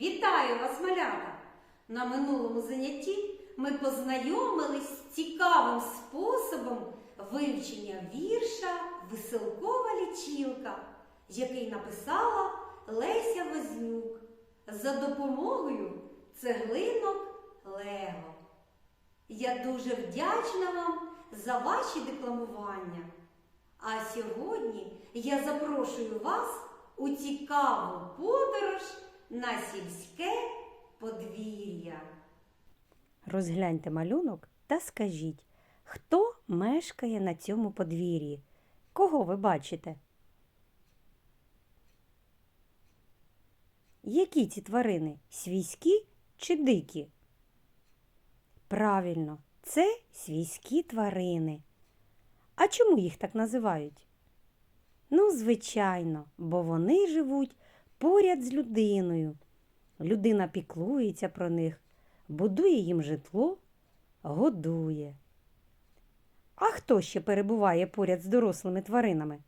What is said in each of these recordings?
Вітаю вас, малята! На минулому занятті ми познайомились з цікавим способом вивчення вірша Веселкова лічилка, який написала Леся Вознюк за допомогою цеглинок Лего. Я дуже вдячна вам за ваші декламування. А сьогодні я запрошую вас у цікаву подорож на сільське подвір'я. Розгляньте малюнок та скажіть, хто мешкає на цьому подвір'ї? Кого ви бачите? Які ці тварини? Свійські чи дикі? Правильно, це свійські тварини. А чому їх так називають? Ну, звичайно, бо вони живуть поряд з людиною. Людина піклується про них, будує їм житло, годує. А хто ще перебуває поряд з дорослими тваринами?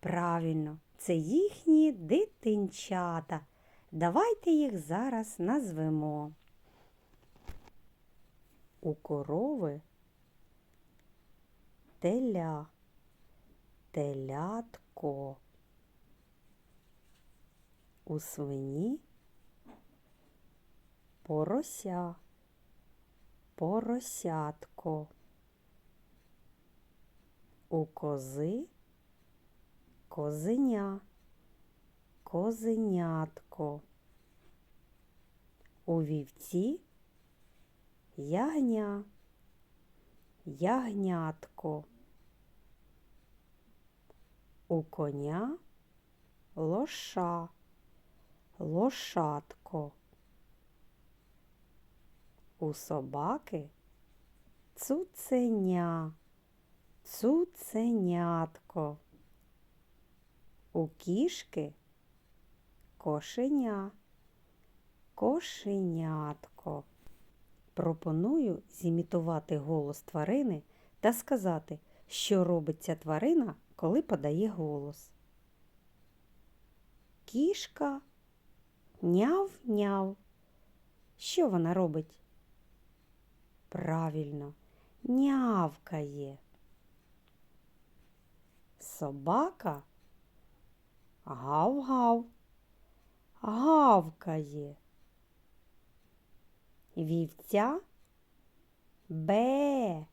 Правильно, це їхні дитинчата. Давайте їх зараз назвемо. У корови теля, телятко. У свині порося, поросятко. У кози козеня, козенятко. У вівці ягня, ягнятко. У коня лоша, лошадко. У собаки цуценя, цуценятко. У кішки кошеня, кошенятко. Пропоную зімітувати голос тварини та сказати, що робить ця тварина, коли подає голос. Кішка няв-няв. Що вона робить? Правильно, нявкає. Собака гав-гав, гавкає. Вівця бе,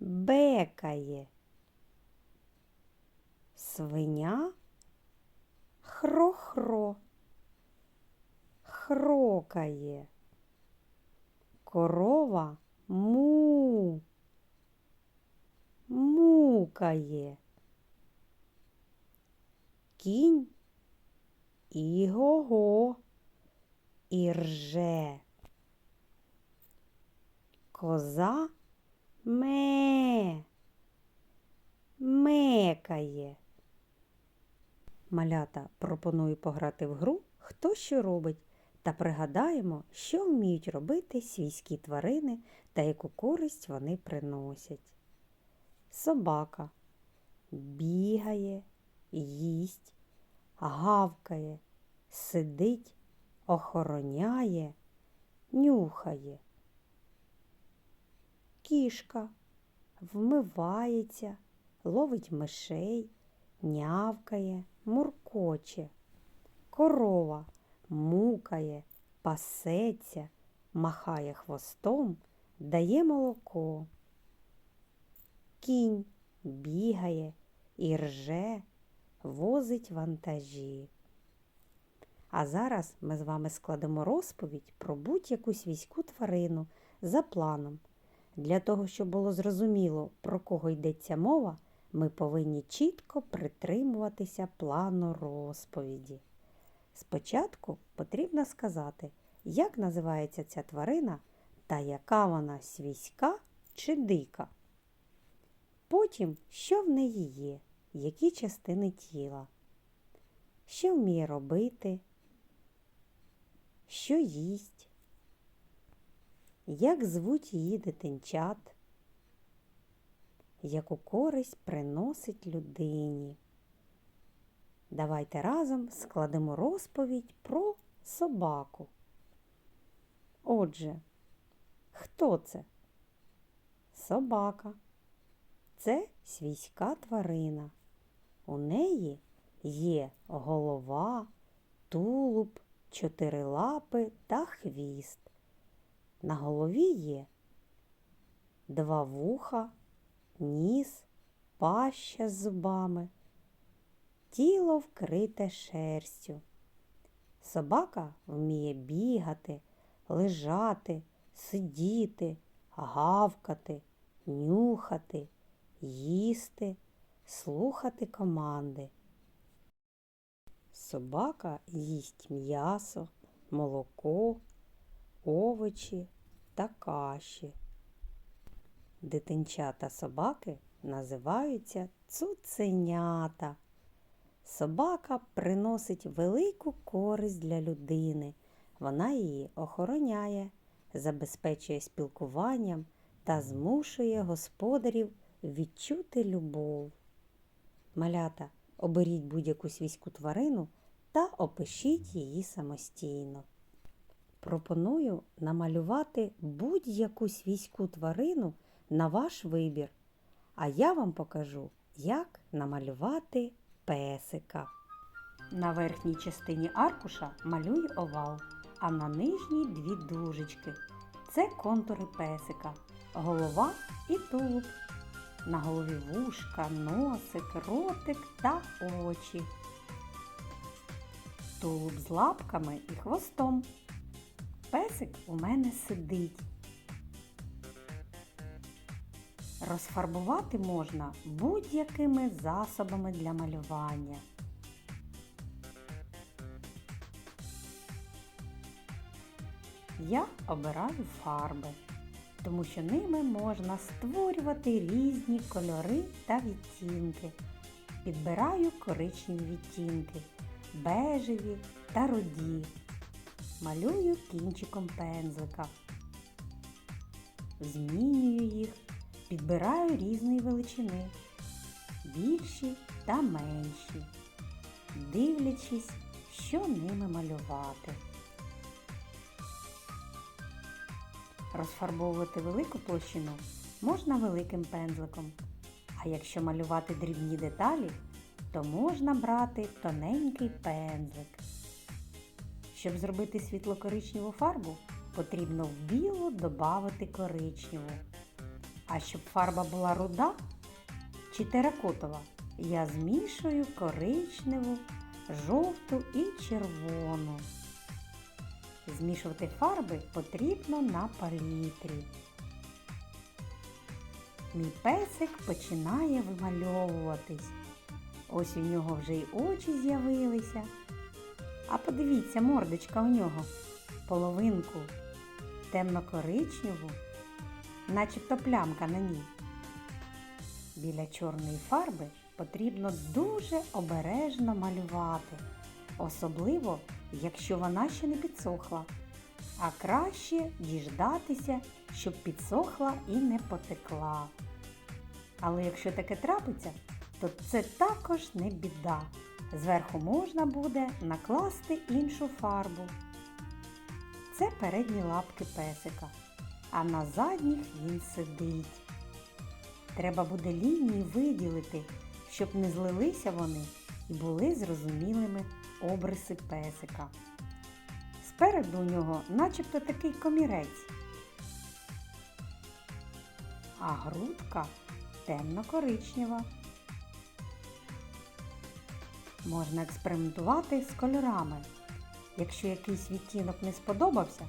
бекає. Свиня хро-хро, хрокає. Корова му, мукає. Кінь іго-го, і рже. Коза ме, мекає. Малята пропоную пограти в гру Хто що робить та пригадаємо, що вміють робити свійські тварини та яку користь вони приносять. Собака бігає, їсть, гавкає, сидить, охороняє, нюхає. Кішка вмивається, ловить мишей, нявкає, муркоче. Корова мукає, пасеться, махає хвостом, дає молоко. Кінь бігає і рже, возить вантажі. А зараз ми з вами складемо розповідь про будь-яку свійську тварину за планом. Для того, щоб було зрозуміло, про кого йдеться мова, ми повинні чітко притримуватися плану розповіді. Спочатку потрібно сказати, як називається ця тварина та яка вона свійська чи дика. Потім, що в неї є, які частини тіла, що вміє робити, що їсть, як звуть її дитинчат, яку користь приносить людині, Давайте разом складемо розповідь про собаку. Отже, хто це? Собака. Це свійська тварина. У неї є голова, тулуб, чотири лапи та хвіст. На голові є два вуха, ніс, паща з зубами, тіло вкрите шерстю. Собака вміє бігати, лежати, сидіти, гавкати, нюхати, їсти, слухати команди. Собака їсть м'ясо, молоко, овочі та каші. Дитинчата собаки називаються цуценята. Собака приносить велику користь для людини. Вона її охороняє, забезпечує спілкуванням та змушує господарів відчути любов. Малята, оберіть будь-яку свійську тварину та опишіть її самостійно. Пропоную намалювати будь-яку свійську тварину на ваш вибір, а я вам покажу, як намалювати песика. На верхній частині аркуша малюй овал, а на нижній дві дужечки. Це контури песика, голова і тулуб. На голові вушка, носик, ротик та очі. Тулуб з лапками і хвостом. Песик у мене сидить. Розфарбувати можна будь-якими засобами для малювання. Я обираю фарби, тому що ними можна створювати різні кольори та відтінки. Підбираю коричневі відтінки, бежеві та руді. Малюю кінчиком пензлика. Змінюю їх, підбираю різної величини, більші та менші, дивлячись, що ними малювати. Розфарбовувати велику площину можна великим пензликом, а якщо малювати дрібні деталі, то можна брати тоненький пензлик. Щоб зробити світло-коричневу фарбу, потрібно в білу додати коричневу. А щоб фарба була руда чи теракотова, я змішую коричневу, жовту і червону. Змішувати фарби потрібно на палітрі. Мій песик починає вимальовуватись. Ось у нього вже й очі з'явилися. А подивіться, мордочка у нього половинку темно-коричневу, начебто плямка на ній. Біля чорної фарби потрібно дуже обережно малювати, особливо, якщо вона ще не підсохла. А краще діждатися, щоб підсохла і не потекла. Але якщо таке трапиться, то це також не біда. Зверху можна буде накласти іншу фарбу. Це передні лапки песика, а на задніх він сидить. Треба буде лінії виділити, щоб не злилися вони і були зрозумілими обриси песика. Спереду у нього начебто такий комірець, а грудка темно-коричнева. Можна експериментувати з кольорами. Якщо якийсь відтінок не сподобався,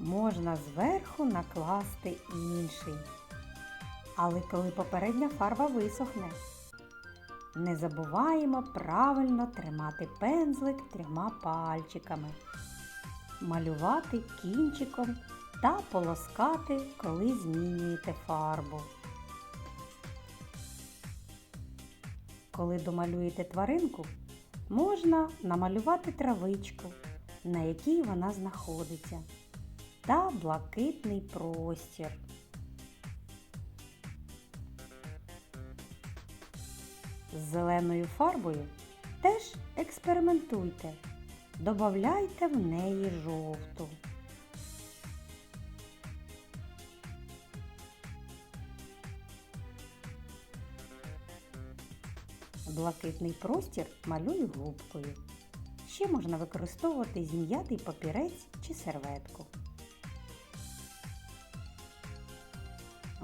можна зверху накласти інший. Але коли попередня фарба висохне, не забуваємо правильно тримати пензлик трьома пальчиками, малювати кінчиком та полоскати, коли змінюєте фарбу. Коли домалюєте тваринку, можна намалювати травичку, на якій вона знаходиться, та блакитний простір. З зеленою фарбою Теж експериментуйте, добавляйте в неї жовту. Блакитний простір малюю губкою. Ще можна використовувати зім'ятий папірець чи серветку.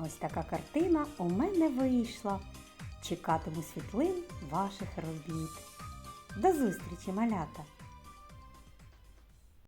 Ось така картина у мене вийшла. Чекатиму світлин ваших робіт. До зустрічі, малята!